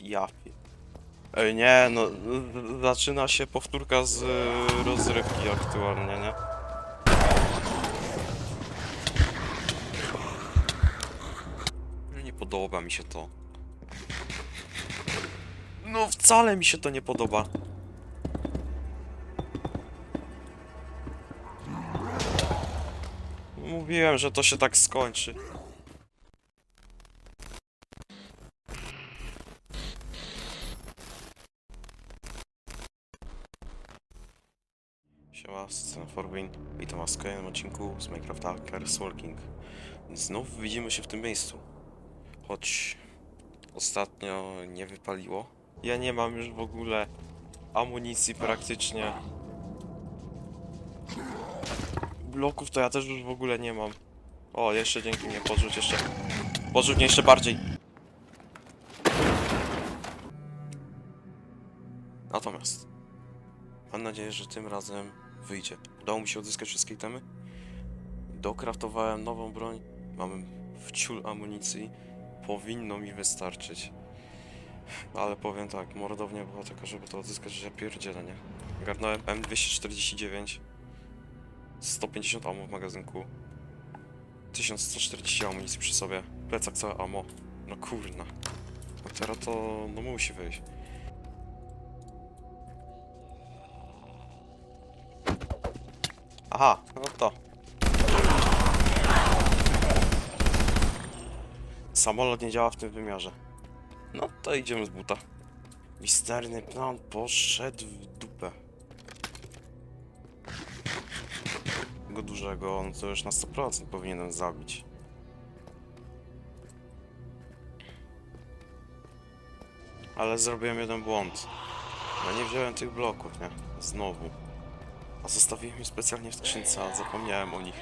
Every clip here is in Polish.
Ja pie- Ej, nie, no, z- zaczyna się powtórka z y, rozrywki aktualnie, nie? No, Nie podoba mi się to. No wcale mi się to nie podoba. Mówiłem, że to się tak skończy. Siema, scena Forwin. Witam was w kolejnym odcinku z Minecraft Hackers Working. Znów widzimy się w tym miejscu. Choć ostatnio nie wypaliło. Ja nie mam już w ogóle amunicji praktycznie. Bloków to ja też już w ogóle nie mam. O, jeszcze dzięki mnie podrzuć jeszcze. Podrzuć mnie jeszcze bardziej. Natomiast mam nadzieję, że tym razem wyjdzie. Udało mi się odzyskać wszystkie itemy. Dokraftowałem nową broń. Mamy w ciul amunicji. Powinno mi wystarczyć. Ale powiem tak, mordownia była taka, żeby to odzyskać, że pierdzielę, nie? Garnąłem M249. 150 ammo w magazynku. 1140 amunicji przy sobie. Plecak całe ammo. No kurna. No teraz to no musi wyjść. Aha, no to. Samolot nie działa w tym wymiarze. No to idziemy z buta. Misterny plan poszedł w dupę. Tego dużego, on to już na 100% powinienem zabić. Ale zrobiłem jeden błąd. Ja nie wziąłem tych bloków, nie? Znowu. A zostawiłem je specjalnie w skrzynce, zapomniałem o nich.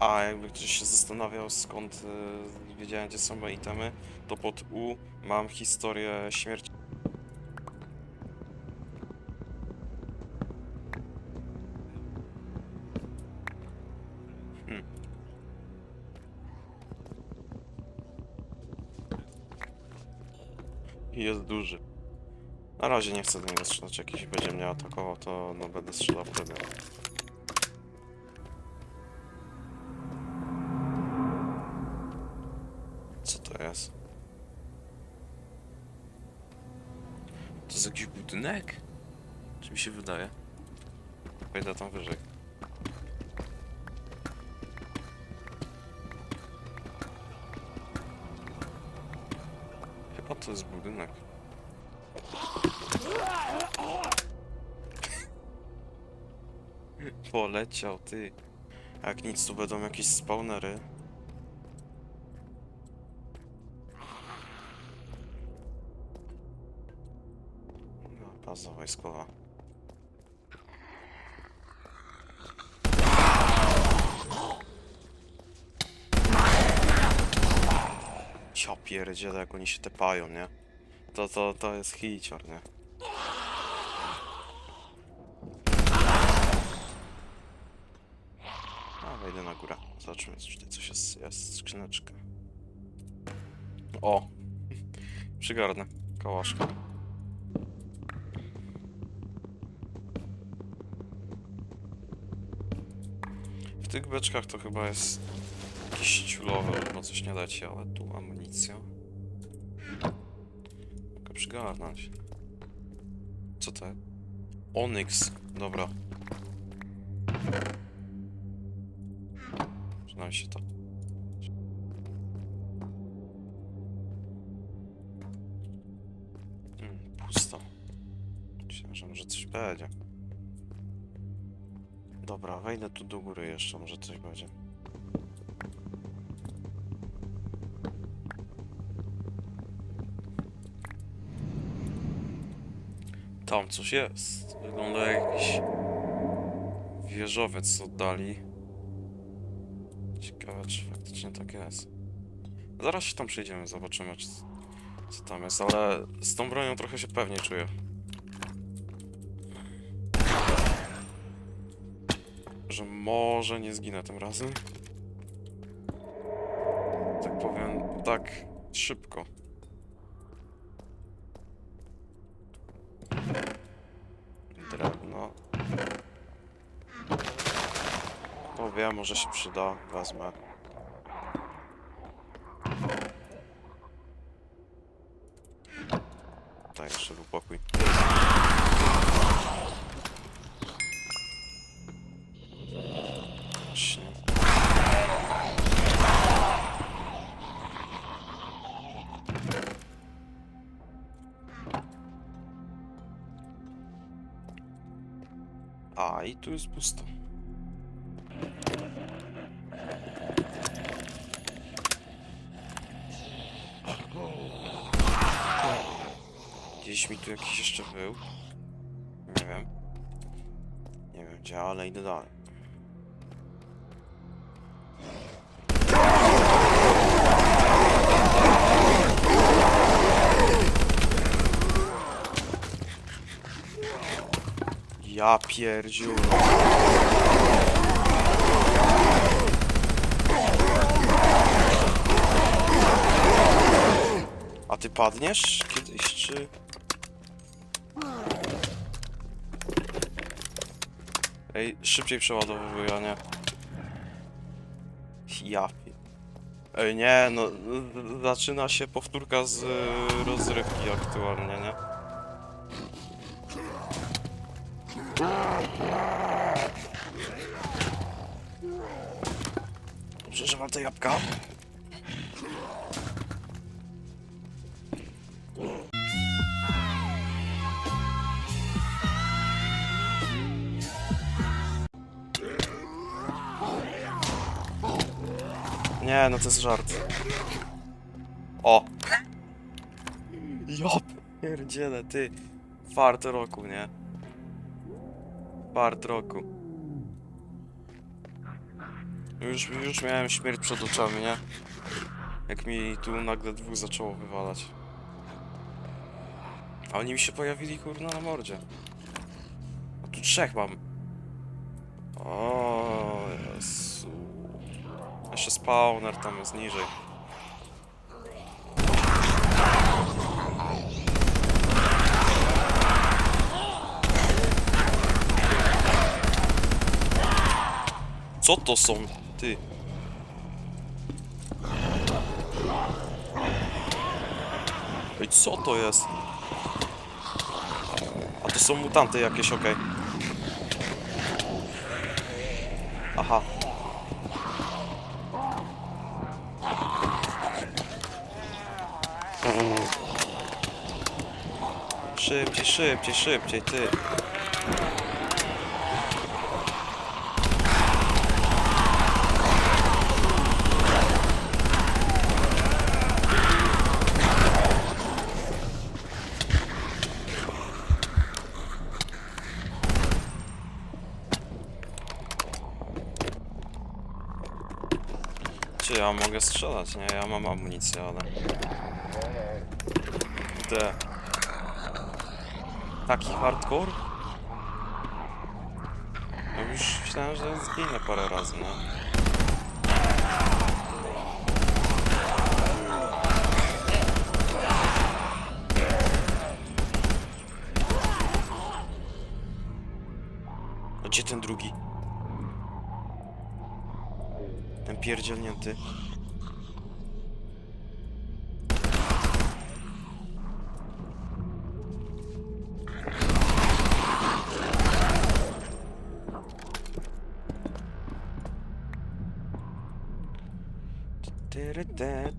A jakby ktoś się zastanawiał skąd y, wiedziałem gdzie są moje itemy, to pod U mam historię śmierci. I Jest duży. Na razie nie chcę do niego strzelać, jak jakiś będzie mnie atakował, to no będę strzelał wtedy. Co to jest? To jest jakiś budynek? Czy mi się wydaje? Wejdę tam wyżej. Poleciał ty. Jak nic, tu będą jakieś spawnery. No, baza wojskowa. Ja jak oni się tepają, nie? To, to, to jest hicior, nie? A, wejdę Zobaczymy, czy tutaj coś jest. Jest skrzyneczka. O! Przygarnę. Kałaszka. W tych beczkach to chyba jest jakieś ciulowe, bo coś nie leci, ale tu amunicja. Mogę przygarnąć. Co to? Onyx. Dobra. Przynajmniej się to. Mm, pusto. Że może coś będzie. Dobra, wejdę tu do góry jeszcze, może coś będzie. Tam coś jest. Wygląda jak jakiś wieżowiec co oddali. Faktycznie tak jest. Zaraz się tam przyjdziemy, zobaczymy czy, co tam jest, ale z tą bronią trochę się pewnie czuję. Że może nie zginę tym razem. Tak powiem, tak szybko. Drewno. To wiem, może się przyda, wezmę. A, i tu jest pusto. Gdzieś mi tu jakiś jeszcze był. Nie wiem. Nie wiem gdzie, ale idę dalej. Ja pierdziu. A ty padniesz kiedyś, czy... Ej, szybciej przeładowuj, a nie. Ja. Ej, nie, no, zaczyna się powtórka z y, rozrywki aktualnie, nie? Dobrze, że mam te jabłka. Nie, no to jest żart. O! Ja pierdzielę, ty. Fart roku, nie? Fart roku. Już, już miałem śmierć przed oczami, nie? Jak mi tu nagle dwóch zaczęło wywalać. A oni mi się pojawili, kurna, na mordzie. A tu trzech mam. O Jezu. Jeszcze spawner tam jest niżej. Co to są? Ty. Ej, co to jest? A to są mutanty jakieś, okej. Aha. Szybciej, szybciej, szybciej, ty. Czy ja mogę strzelać? Nie, ja mam amunicję, ale... Te. Taki hardcore? No już myślałem, że zginę parę razy, no. Gdzie ten drugi? Ten pierdzielnięty.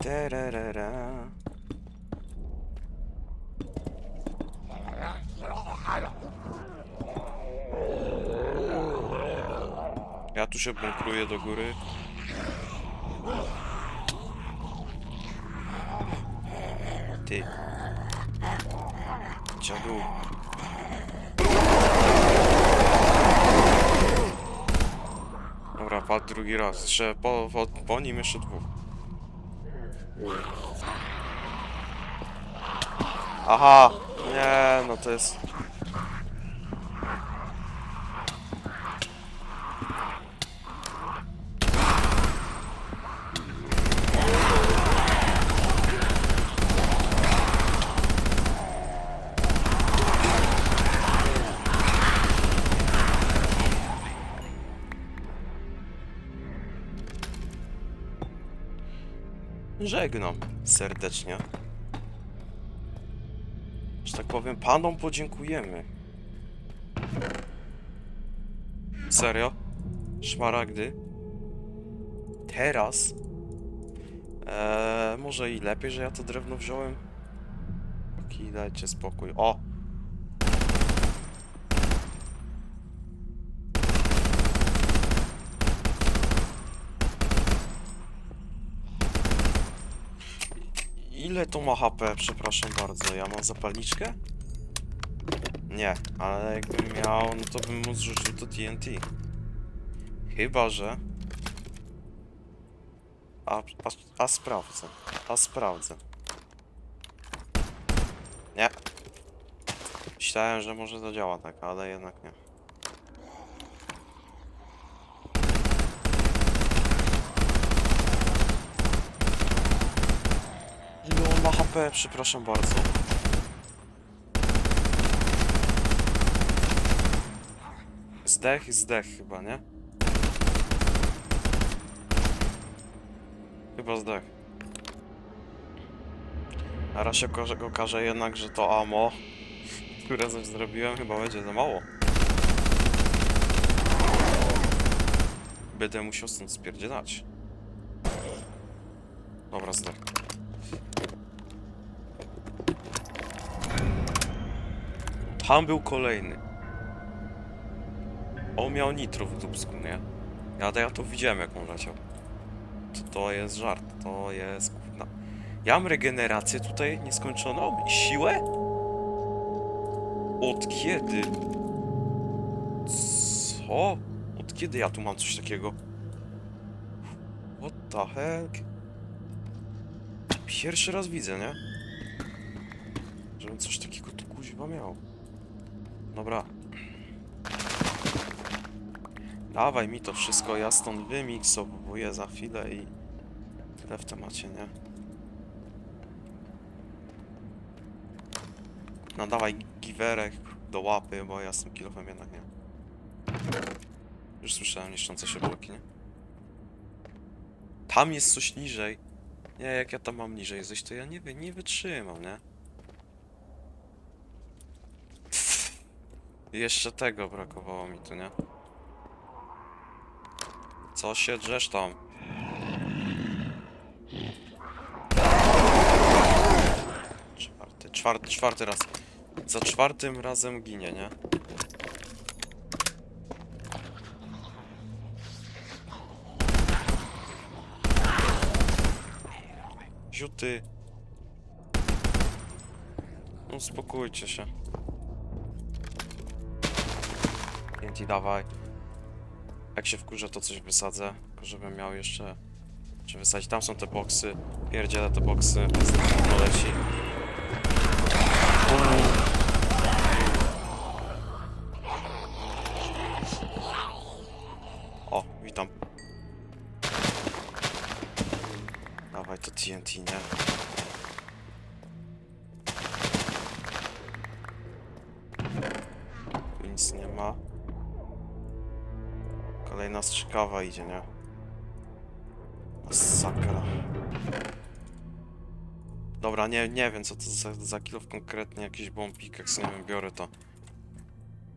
Tyryryrä. Ja tu się bunkruję do góry. Ty. Dziadu. Dobra, padł drugi raz. Jeszcze po, po, po nim jeszcze dwóch. Aha! Nie, no to jest... Żegnam serdecznie. Że tak powiem, panom podziękujemy. Serio? Szmaragdy? Teraz? Eee, może i lepiej, że ja to drewno wziąłem? Taki, dajcie spokój. O! To ma HP? Przepraszam bardzo. Ja mam zapalniczkę? Nie, ale jakbym miał, no to bym mu zrzucił to TNT. Chyba, że... A, a, a sprawdzę. A sprawdzę. Nie. Myślałem, że może zadziała tak, ale jednak nie. Przepraszam bardzo. Zdech, zdech chyba, nie? Chyba zdech. A raz się okaże jednak, że to amo, które coś zrobiłem, chyba będzie za mało. Będę musiał stąd spierdzielać. Dobra, zdech. Tam był kolejny. On miał nitro w dubsku, nie? Ja, ja to widziałem jak on leciał. To, to jest żart, to jest gówna. Ja mam regenerację tutaj nieskończoną siłę? Od kiedy? Co? Od kiedy ja tu mam coś takiego? What the heck? Pierwszy raz widzę, nie? Żebym coś takiego tu kuźwa miał. Dobra. Dawaj mi to wszystko, ja stąd wymiksowuję za chwilę i tyle w temacie, nie? No dawaj giwerek do łapy, bo ja z tym kilofem jednak nie. Już słyszałem niszczące się bloki, nie? Tam jest coś niżej. Nie, jak ja tam mam niżej coś, to ja nie, wy- nie wytrzymam, nie? Jeszcze tego brakowało mi tu, nie? Co się drzesz tam? Czwarty, czwarty, czwarty raz. Za czwartym razem ginie, nie? Ziuty. Uspokójcie się. TNT dawaj. Jak się wkurzę, to coś wysadzę. Tylko żebym miał jeszcze... Czy wysadzić? Tam są te boksy. Pierdzielę te boksy. No leci. O, witam. Dawaj to TNT, nie? Nic nie ma. Kolejna strzykawa idzie, nie? Masakra. Dobra, nie, nie wiem co to za, za kilo konkretnie, jakiś jak sobie nie wiem, biorę to.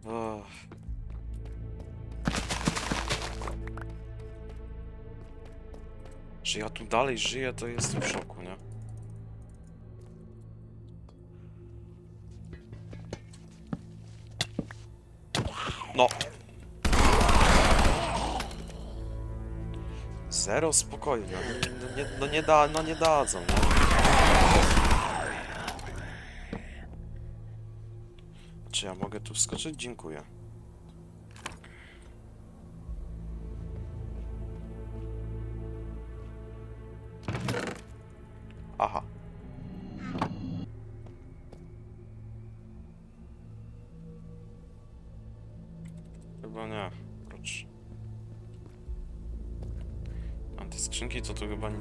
Uff. Że ja tu dalej żyję, to jestem w szoku, nie? No. Zero spokoju, no, no, nie, no nie da, no nie dadzą, no. Czy ja mogę tu wskoczyć? Dziękuję.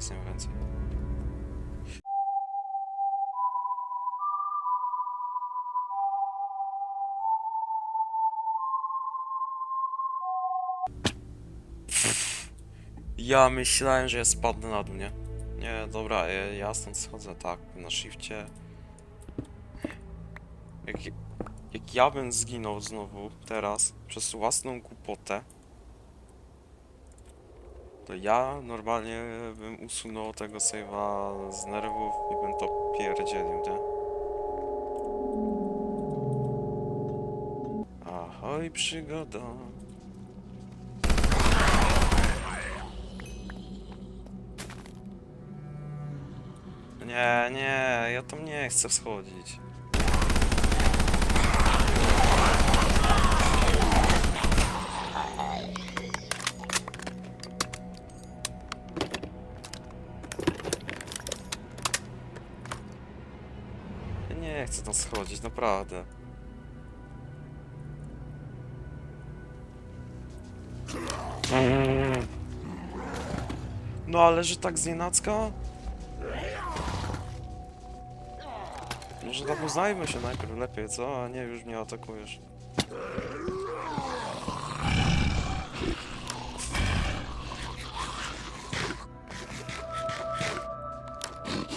Nic nie ma więcej. Ja myślałem, że ja spadnę na dół, nie? Nie, dobra, ja, stąd schodzę, tak, na shifcie. Jak, jak ja bym zginął znowu, teraz, przez własną głupotę, to ja normalnie bym usunął tego save'a z nerwów i bym to pierdzielił, nie? Ahoj, przygoda. Nie, nie, ja tam nie chcę wschodzić. Nie chcę tam schodzić, naprawdę. No ale że tak znienacka? Może zapoznajmy się najpierw lepiej, co? A nie, już mnie atakujesz.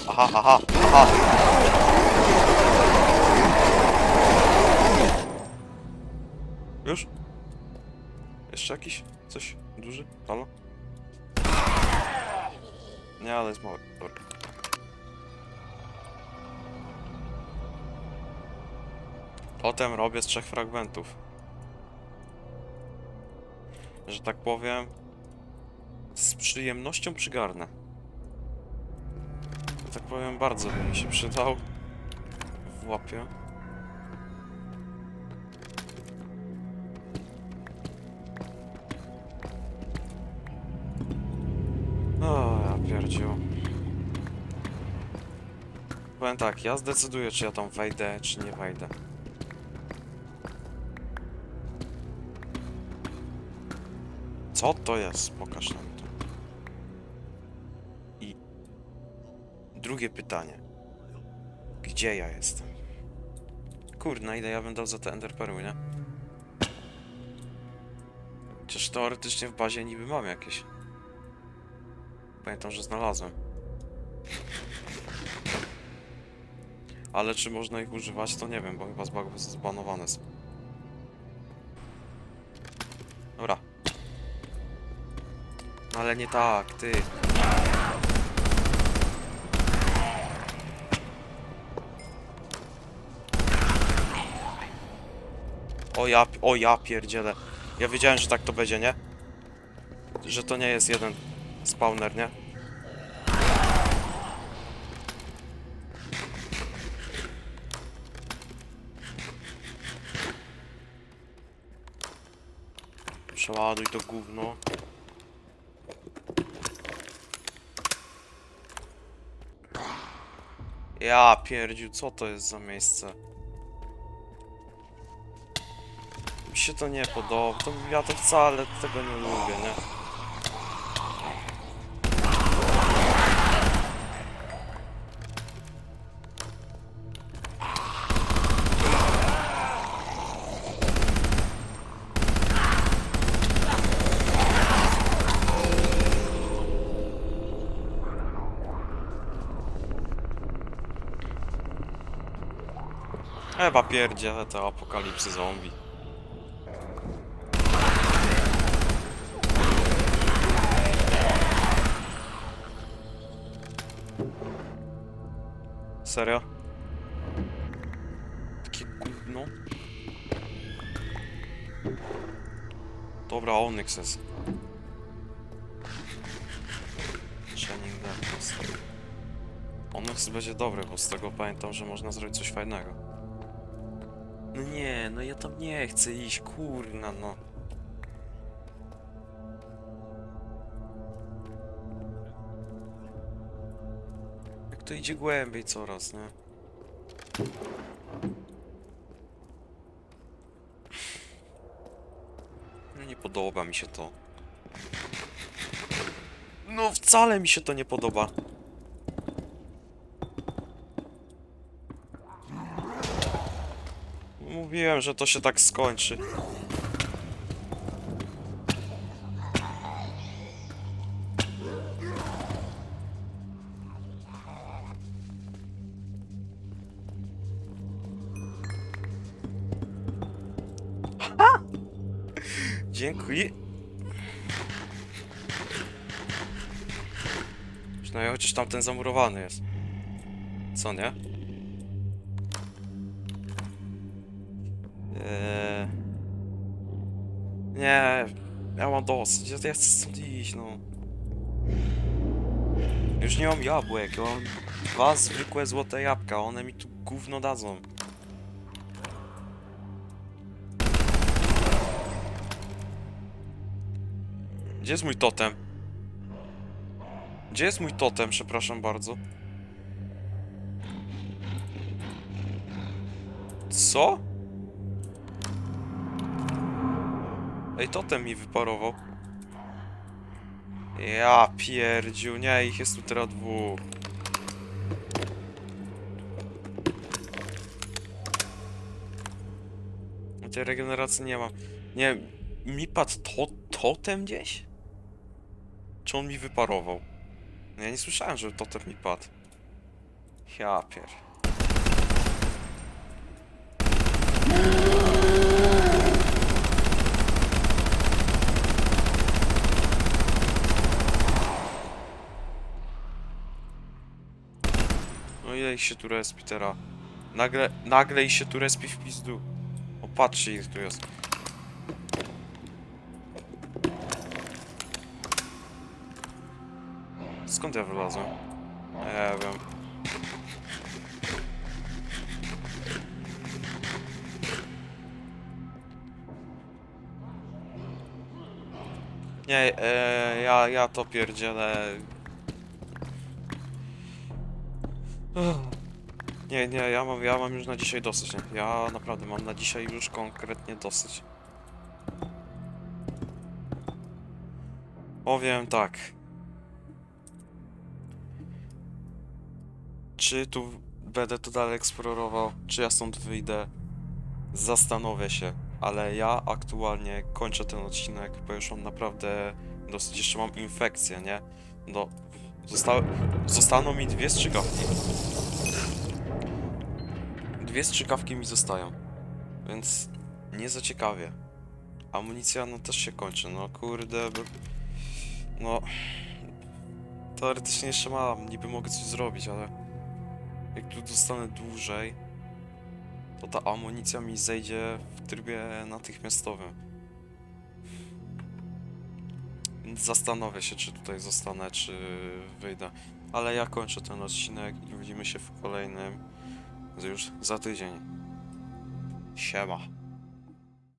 Aha, aha, aha! Jeszcze jakiś? Coś duży? Halo? Nie, ale jest mały. Dobra. Potem robię z trzech fragmentów. Że tak powiem, z przyjemnością przygarnę. Że tak powiem, bardzo by mi się przydał w łapie. Powiem tak, ja zdecyduję, czy ja tam wejdę, czy nie wejdę. Co to jest? Pokaż nam to. I drugie pytanie. Gdzie ja jestem? Kurna, ile ja bym dał za te enderperły, nie? Chociaż teoretycznie w bazie niby mam jakieś. Pamiętam, że znalazłem. Ale czy można ich używać, to nie wiem, bo chyba z bugów zbanowane. Dobra. Ale nie tak, ty. O ja, o ja pierdzielę. Ja wiedziałem, że tak to będzie, nie? Że to nie jest jeden spawner, nie? Przeładuj to gówno. Ja pierdziu, co to jest za miejsce? Mi się to nie podoba, to ja to wcale tego nie lubię, nie? Chyba pierdzielę te apokalipsy zombie. Serio? Takie gówno? Dobra, Onyx jest. Shining Darkness. Onyx będzie dobry, bo z tego pamiętam, że można zrobić coś fajnego. No nie, no ja tam nie chcę iść, kurna no. Jak To idzie głębiej coraz, nie? No nie podoba mi się to. No wcale mi się to nie podoba. Mówiłem, że to się tak skończy. Dziękuję. Przynajmniej chociaż tamten zamurowany jest. Co nie? Eee... Nie, ja mam dosyć, ja chcę stąd iść, no. Już nie mam jabłek, ja mam dwa zwykłe złote jabłka, one mi tu gówno dadzą. Gdzie jest mój totem? Gdzie jest mój totem, przepraszam bardzo? Co? Ej, totem mi wyparował. Ja pierdziu, nie, ich jest tu teraz dwóch. Ja Tej regeneracji nie mam. Nie, mi padł to, totem gdzieś? Czy on mi wyparował? Ja nie słyszałem, że totem mi padł. Ja. No ich się tu respi teraz? Nagle, nagle ich się tu respi w pizdu. O, patrzcie ich tu jest. Skąd ja wylazłem? Nie wiem. Nie, e, ja, ja to pierdzielę. Nie, nie, ja mam, ja mam już na dzisiaj dosyć, nie? Ja naprawdę mam na dzisiaj już konkretnie dosyć. Powiem tak. Czy tu będę to dalej eksplorował, czy ja stąd wyjdę? Zastanowię się, ale ja aktualnie kończę ten odcinek, bo już mam naprawdę dosyć, jeszcze mam infekcję, nie? No, zostały, zostaną mi dwie strzykawki. Dwie strzykawki mi zostają, więc nie za ciekawie. Amunicja no też się kończy, no kurde, no... Teoretycznie jeszcze mam, niby mogę coś zrobić, ale... Jak tu dostanę dłużej, to ta amunicja mi zejdzie w trybie natychmiastowym. Zastanowię się, czy tutaj zostanę, czy wyjdę. Ale ja kończę ten odcinek i widzimy się w kolejnym już za tydzień. Siema.